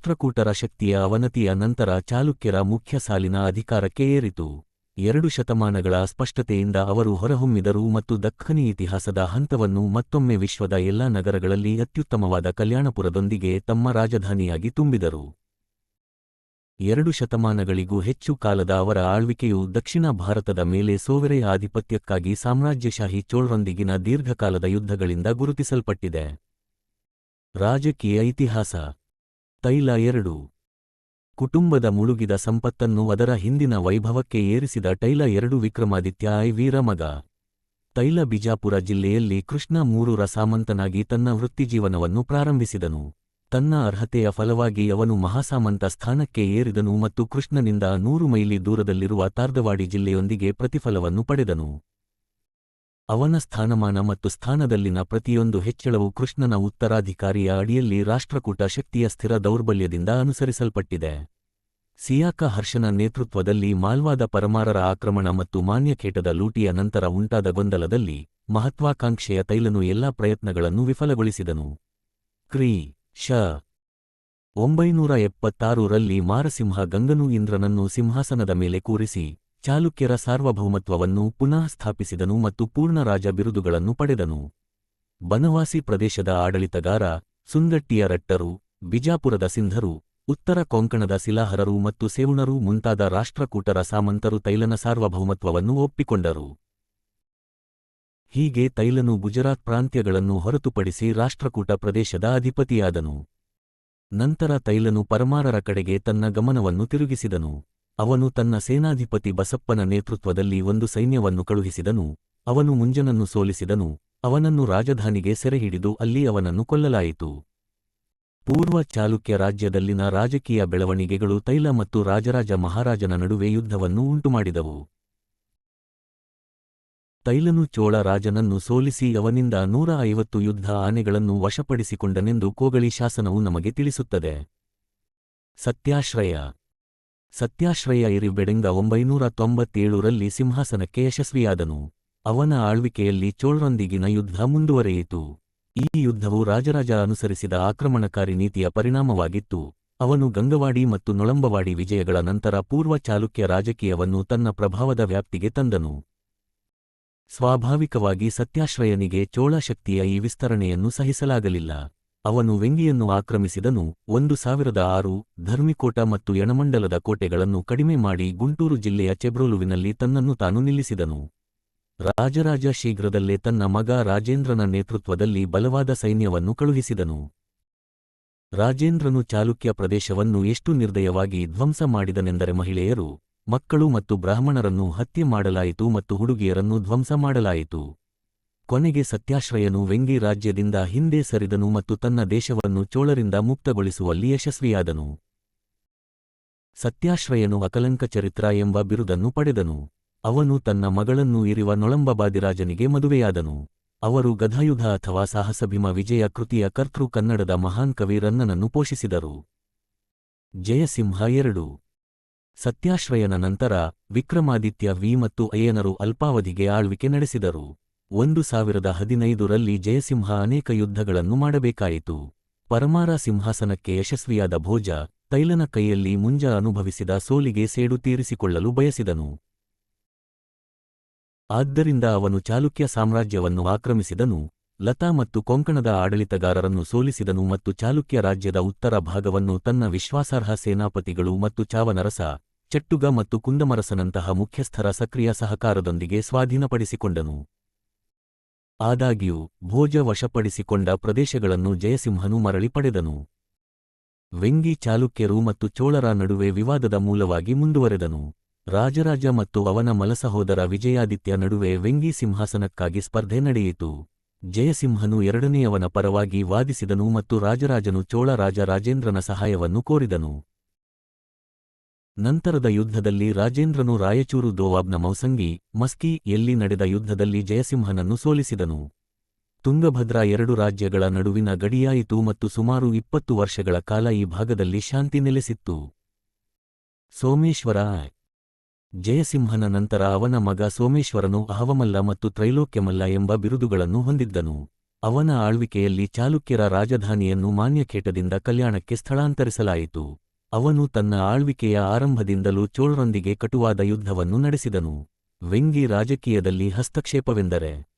ರಾಷ್ಟ್ರಕೂಟರ ಶಕ್ತಿಯ ಅವನತಿಯ ನಂತರ ಚಾಲುಕ್ಯರ ಮುಖ್ಯ ಸಾಲಿನ ಅಧಿಕಾರಕ್ಕೆ ಏರಿತು. ಎರಡು ಶತಮಾನಗಳ ಸ್ಪಷ್ಟತೆಯಿಂದ ಅವರು ಹೊರಹೊಮ್ಮಿದರು ಮತ್ತು ದಖ್ಖನಿ ಇತಿಹಾಸದ ಹಂತವನ್ನು ಮತ್ತೊಮ್ಮೆ ವಿಶ್ವದ ಎಲ್ಲಾ ನಗರಗಳಲ್ಲಿ ಅತ್ಯುತ್ತಮವಾದ ಕಲ್ಯಾಣಪುರದೊಂದಿಗೆ ತಮ್ಮ ರಾಜಧಾನಿಯಾಗಿ ತುಂಬಿದರು. ಎರಡು ಶತಮಾನಗಳಿಗೂ ಹೆಚ್ಚು ಕಾಲದ ಅವರ ಆಳ್ವಿಕೆಯು ದಕ್ಷಿಣ ಭಾರತದ ಮೇಲೆ ಸೋವೆರೆಯ ಆಧಿಪತ್ಯಕ್ಕಾಗಿ ಸಾಮ್ರಾಜ್ಯಶಾಹಿ ಚೋಳ್ರೊಂದಿಗಿನ ದೀರ್ಘಕಾಲದ ಯುದ್ಧಗಳಿಂದ ಗುರುತಿಸಲ್ಪಟ್ಟಿದೆ. ರಾಜಕೀಯ ಇತಿಹಾಸ ತೈಲ ಎರಡು. ಕುಟುಂಬದ ಮುಳುಗಿದ ಸಂಪತ್ತನ್ನು ಅದರ ಹಿಂದಿನ ವೈಭವಕ್ಕೆ ಏರಿಸಿದ ಟೈಲ ಎರಡು ವಿಕ್ರಮಾದಿತ್ಯ ಐ ವೀರಮಗ. ತೈಲ ಬಿಜಾಪುರ ಜಿಲ್ಲೆಯಲ್ಲಿ ಕೃಷ್ಣ ಮೂರುರ ಸಾಮಂತನಾಗಿ ತನ್ನ ವೃತ್ತಿಜೀವನವನ್ನು ಪ್ರಾರಂಭಿಸಿದನು. ತನ್ನ ಅರ್ಹತೆಯ ಫಲವಾಗಿ ಅವನು ಮಹಾಸಾಮಂತ ಸ್ಥಾನಕ್ಕೆ ಏರಿದನು ಮತ್ತು ಕೃಷ್ಣನಿಂದ ನೂರು ಮೈಲಿ ದೂರದಲ್ಲಿರುವ ತಾರ್ದವಾಡಿ ಜಿಲ್ಲೆಯೊಂದಿಗೆ ಪ್ರತಿಫಲವನ್ನು ಪಡೆದನು. ಅವನ ಸ್ಥಾನಮಾನ ಮತ್ತು ಸ್ಥಾನದಲ್ಲಿನ ಪ್ರತಿಯೊಂದು ಹೆಚ್ಚಳವು ಕೃಷ್ಣನ ಉತ್ತರಾಧಿಕಾರಿಯ ಅಡಿಯಲ್ಲಿ ರಾಷ್ಟ್ರಕೂಟ ಶಕ್ತಿಯ ಸ್ಥಿರ ದೌರ್ಬಲ್ಯದಿಂದ ಅನುಸರಿಸಲ್ಪಟ್ಟಿದೆ. ಸಿಯಾಕ ಹರ್ಷನ ನೇತೃತ್ವದಲ್ಲಿ ಮಾಲ್ವಾದ ಪರಮಾರರ ಆಕ್ರಮಣ ಮತ್ತು ಮಾನ್ಯಖೇಟದ ಲೂಟಿಯ ನಂತರ ಉಂಟಾದ ಗೊಂದಲದಲ್ಲಿ ಮಹತ್ವಾಕಾಂಕ್ಷೆಯ ತೈಲನು ಎಲ್ಲಾ ಪ್ರಯತ್ನಗಳನ್ನು ವಿಫಲಗೊಳಿಸಿದನು. ಕ್ರೀ. ಶ. ಒಂಬೈನೂರ ಎಪ್ಪತ್ತಾರರಲ್ಲಿ ಮಾರಸಿಂಹ ಗಂಗನು ಇಂದ್ರನನ್ನು ಸಿಂಹಾಸನದ ಮೇಲೆ ಕೂರಿಸಿ ಚಾಲುಕ್ಯರ ಸಾರ್ವಭೌಮತ್ವವನ್ನು ಪುನಃ ಸ್ಥಾಪಿಸಿದನು ಮತ್ತು ಪೂರ್ಣರಾಜ ಬಿರುದುಗಳನ್ನು ಪಡೆದನು. ಬನವಾಸಿ ಪ್ರದೇಶದ ಆಡಳಿತಗಾರ, ಸುಂದಟ್ಟಿಯ ರಟ್ಟರು, ಬಿಜಾಪುರದ ಸಿಂಧರು, ಉತ್ತರ ಕೊಂಕಣದ ಸಿಲಾಹರರು ಮತ್ತು ಸೇವುಣರು ಮುಂತಾದ ರಾಷ್ಟ್ರಕೂಟರ ಸಾಮಂತರು ತೈಲನ ಸಾರ್ವಭೌಮತ್ವವನ್ನು ಒಪ್ಪಿಕೊಂಡರು. ಹೀಗೆ ತೈಲನು ಗುಜರಾತ್ ಪ್ರಾಂತ್ಯಗಳನ್ನು ಹೊರತುಪಡಿಸಿ ರಾಷ್ಟ್ರಕೂಟ ಪ್ರದೇಶದ ಅಧಿಪತಿಯಾದನು. ನಂತರ ತೈಲನು ಪರಮಾರರ ಕಡೆಗೆ ತನ್ನ ಗಮನವನ್ನು ತಿರುಗಿಸಿದನು. ಅವನು ತನ್ನ ಸೇನಾಧಿಪತಿ ಬಸಪ್ಪನ ನೇತೃತ್ವದಲ್ಲಿ ಒಂದು ಸೈನ್ಯವನ್ನು ಕಳುಹಿಸಿದನು. ಅವನು ಮುಂಜನನ್ನು ಸೋಲಿಸಿದನು. ಅವನನ್ನು ರಾಜಧಾನಿಗೆ ಸೆರೆಹಿಡಿದು ಅಲ್ಲಿ ಅವನನ್ನು ಕೊಲ್ಲಲಾಯಿತು. ಪೂರ್ವ ಚಾಲುಕ್ಯ ರಾಜ್ಯದಲ್ಲಿನ ರಾಜಕೀಯ ಬೆಳವಣಿಗೆಗಳು ತೈಲ ಮತ್ತು ರಾಜರಾಜ ಮಹಾರಾಜನ ನಡುವೆ ಯುದ್ಧವನ್ನು ಉಂಟುಮಾಡಿದವು. ತೈಲನು ಚೋಳ ರಾಜನನ್ನು ಸೋಲಿಸಿ ಅವನಿಂದ ನೂರ ಐವತ್ತು ಯುದ್ಧ ಆನೆಗಳನ್ನು ವಶಪಡಿಸಿಕೊಂಡನೆಂದು ಕೋಗಳಿ ಶಾಸನವು ನಮಗೆ ತಿಳಿಸುತ್ತದೆ. ಸತ್ಯಾಶ್ರಯ. ಸತ್ಯಾಶ್ರಯ ಇರಿಬೆಡೆಂಗ ಒಂಬೈನೂರ ತೊಂಬತ್ತೇಳರಲ್ಲಿ ಸಿಂಹಾಸನಕ್ಕೆ ಯಶಸ್ವಿಯಾದನು. ಅವನ ಆಳ್ವಿಕೆಯಲ್ಲಿ ಚೋಳರೊಂದಿಗಿನ ಯುದ್ಧ ಮುಂದುವರೆಯಿತು. ಈ ಯುದ್ಧವು ರಾಜರಾಜ ಅನುಸರಿಸಿದ ಆಕ್ರಮಣಕಾರಿ ನೀತಿಯ ಪರಿಣಾಮವಾಗಿತ್ತು. ಅವನು ಗಂಗವಾಡಿ ಮತ್ತು ನೊಳಂಬವಾಡಿ ವಿಜಯಗಳ ನಂತರ ಪೂರ್ವ ಚಾಲುಕ್ಯ ರಾಜಕೀಯವನ್ನು ತನ್ನ ಪ್ರಭಾವದ ವ್ಯಾಪ್ತಿಗೆ ತಂದನು. ಸ್ವಾಭಾವಿಕವಾಗಿ ಸತ್ಯಾಶ್ರಯನಿಗೆ ಚೋಳ ಶಕ್ತಿಯ ಈ ವಿಸ್ತರಣೆಯನ್ನು ಸಹಿಸಲಾಗಲಿಲ್ಲ. ಅವನು ವೆಂಗಿಯನ್ನು ಆಕ್ರಮಿಸಿದನು. ಒಂದು ಸಾವಿರದ ಆರು ಧರ್ಮಿಕೋಟ ಮತ್ತು ಯಣಮಂಡಲದ ಕೋಟೆಗಳನ್ನು ಕಡಿಮೆ ಮಾಡಿ ಗುಂಟೂರು ಜಿಲ್ಲೆಯ ಚೆಬ್ರೋಲುವಿನಲ್ಲಿ ತನ್ನನ್ನು ತಾನು ನಿಲ್ಲಿಸಿದನು. ರಾಜರಾಜ ಶೀಘ್ರದಲ್ಲೇ ತನ್ನ ಮಗ ರಾಜೇಂದ್ರನ ನೇತೃತ್ವದಲ್ಲಿ ಬಲವಾದ ಸೈನ್ಯವನ್ನು ಕಳುಹಿಸಿದನು. ರಾಜೇಂದ್ರನು ಚಾಲುಕ್ಯ ಪ್ರದೇಶವನ್ನು ಎಷ್ಟು ನಿರ್ದಯವಾಗಿ ಧ್ವಂಸ ಮಾಡಿದನೆಂದರೆ ಮಹಿಳೆಯರು, ಮಕ್ಕಳು ಮತ್ತು ಬ್ರಾಹ್ಮಣರನ್ನು ಹತ್ಯೆ ಮಾಡಲಾಯಿತು ಮತ್ತು ಹುಡುಗಿಯರನ್ನು ಧ್ವಂಸ ಮಾಡಲಾಯಿತು. ಕೊನೆಗೆ ಸತ್ಯಾಶ್ರಯನು ವೆಂಗಿ ರಾಜ್ಯದಿಂದ ಹಿಂದೆ ಸರಿದನು ಮತ್ತು ತನ್ನ ದೇಶವನ್ನು ಚೋಳರಿಂದ ಮುಕ್ತಗೊಳಿಸುವಲ್ಲಿ ಯಶಸ್ವಿಯಾದನು. ಸತ್ಯಾಶ್ರಯನು ಅಕಲಂಕ ಚರಿತ್ರ ಎಂಬ ಬಿರುದನ್ನು ಪಡೆದನು. ಅವನು ತನ್ನ ಮಗಳನ್ನು ಇರುವ ನೊಳಂಬಬಾದಿರಾಜನಿಗೆ ಮದುವೆಯಾದನು. ಅವರು ಗಧಾಯುಧ ಅಥವಾ ಸಾಹಸಭೀಮ ವಿಜಯ ಕೃತಿಯ ಕರ್ತೃ ಕನ್ನಡದ ಮಹಾನ್ ಕವಿ ರನ್ನನನ್ನು ಪೋಷಿಸಿದರು. ಜಯಸಿಂಹ ಎರಡು. ಸತ್ಯಾಶ್ರಯನ ನಂತರ ವಿಕ್ರಮಾದಿತ್ಯ ವಿ ಮತ್ತು ಅಯ್ಯನರು ಅಲ್ಪಾವಧಿಗೆ ಆಳ್ವಿಕೆ ನಡೆಸಿದರು. ಒಂದು ಸಾವಿರದ ಹದಿನೈದರಲ್ಲಿ ಜಯಸಿಂಹ ಅನೇಕ ಯುದ್ಧಗಳನ್ನು ಮಾಡಬೇಕಾಯಿತು. ಪರಮಾರ ಸಿಂಹಾಸನಕ್ಕೆ ಯಶಸ್ವಿಯಾದ ಭೋಜ, ತೈಲನ ಕೈಯಲ್ಲಿ ಮುಂಜ ಅನುಭವಿಸಿದ ಸೋಲಿಗೆ ಸೇಡು ತೀರಿಸಿಕೊಳ್ಳಲು ಬಯಸಿದನು. ಆದ್ದರಿಂದ ಅವನು ಚಾಲುಕ್ಯ ಸಾಮ್ರಾಜ್ಯವನ್ನು ಆಕ್ರಮಿಸಿದನು. ಲತಾ ಮತ್ತು ಕೊಂಕಣದ ಆಡಳಿತಗಾರರನ್ನು ಸೋಲಿಸಿದನು ಮತ್ತು ಚಾಲುಕ್ಯ ರಾಜ್ಯದ ಉತ್ತರ ಭಾಗವನ್ನು ತನ್ನ ವಿಶ್ವಾಸಾರ್ಹ ಸೇನಾಪತಿಗಳು ಮತ್ತು ಚಾವನರಸ, ಚಟ್ಟುಗ ಮತ್ತು ಕುಂದಮರಸನಂತಹ ಮುಖ್ಯಸ್ಥರ ಸಕ್ರಿಯ ಸಹಕಾರದೊಂದಿಗೆ ಸ್ವಾಧೀನಪಡಿಸಿಕೊಂಡನು. ಆದಾಗ್ಯೂ, ಭೋಜ ವಶಪಡಿಸಿಕೊಂಡ ಪ್ರದೇಶಗಳನ್ನು ಜಯಸಿಂಹನು ಮರಳಿ ಪಡೆದನು. ವೆಂಗಿ ಚಾಲುಕ್ಯರು ಮತ್ತು ಚೋಳರ ನಡುವೆ ವಿವಾದದ ಮೂಲವಾಗಿ ಮುಂದುವರೆದನು. ರಾಜರಾಜ ಮತ್ತು ಅವನ ಮಲಸಹೋದರ ವಿಜಯಾದಿತ್ಯ ನಡುವೆ ವೆಂಗಿ ಸಿಂಹಾಸನಕ್ಕಾಗಿ ಸ್ಪರ್ಧೆ ನಡೆಯಿತು. ಜಯಸಿಂಹನು ಎರಡನೆಯವನ ಪರವಾಗಿ ವಾದಿಸಿದನು ಮತ್ತು ರಾಜರಾಜನು ಚೋಳ ರಾಜ ರಾಜೇಂದ್ರನ ಸಹಾಯವನ್ನು ಕೋರಿದನು. ನಂತರದ ಯುದ್ಧದಲ್ಲಿ ರಾಜೇಂದ್ರನು ರಾಯಚೂರು ದೋವಾಬ್ನ ಮೌಸಂಗಿ, ಮಸ್ಕಿ ಎಲ್ಲಿ ನಡೆದ ಯುದ್ಧದಲ್ಲಿ ಜಯಸಿಂಹನನ್ನು ಸೋಲಿಸಿದನು. ತುಂಗಭದ್ರಾ ಎರಡು ರಾಜ್ಯಗಳ ನಡುವಿನ ಗಡಿಯಾಯಿತು ಮತ್ತು ಸುಮಾರು ಇಪ್ಪತ್ತು ವರ್ಷಗಳ ಕಾಲ ಈ ಭಾಗದಲ್ಲಿ ಶಾಂತಿ ನೆಲೆಸಿತ್ತು. ಸೋಮೇಶ್ವರ ಜಯಸಿಂಹನ ನಂತರ ಅವನ ಮಗ ಸೋಮೇಶ್ವರನು ಅಹವಮಲ್ಲ ಮತ್ತು ತ್ರೈಲೋಕ್ಯಮಲ್ಲ ಎಂಬ ಬಿರುದುಗಳನ್ನು ಹೊಂದಿದ್ದನು. ಅವನ ಆಳ್ವಿಕೆಯಲ್ಲಿ ಚಾಲುಕ್ಯರ ರಾಜಧಾನಿಯನ್ನು ಮಾನ್ಯಖೇಟದಿಂದ ಕಲ್ಯಾಣಕ್ಕೆ ಸ್ಥಳಾಂತರಿಸಲಾಯಿತು. ಅವನು ತನ್ನ ಆಳ್ವಿಕೆಯ ಆರಂಭದಿಂದಲೂ ಚೋಳರೊಂದಿಗೆ ಕಟುವಾದ ಯುದ್ಧವನ್ನು ನಡೆಸಿದನು. ವೆಂಗಿ ರಾಜಕೀಯದಲ್ಲಿ ಹಸ್ತಕ್ಷೇಪವೆಂದರೆ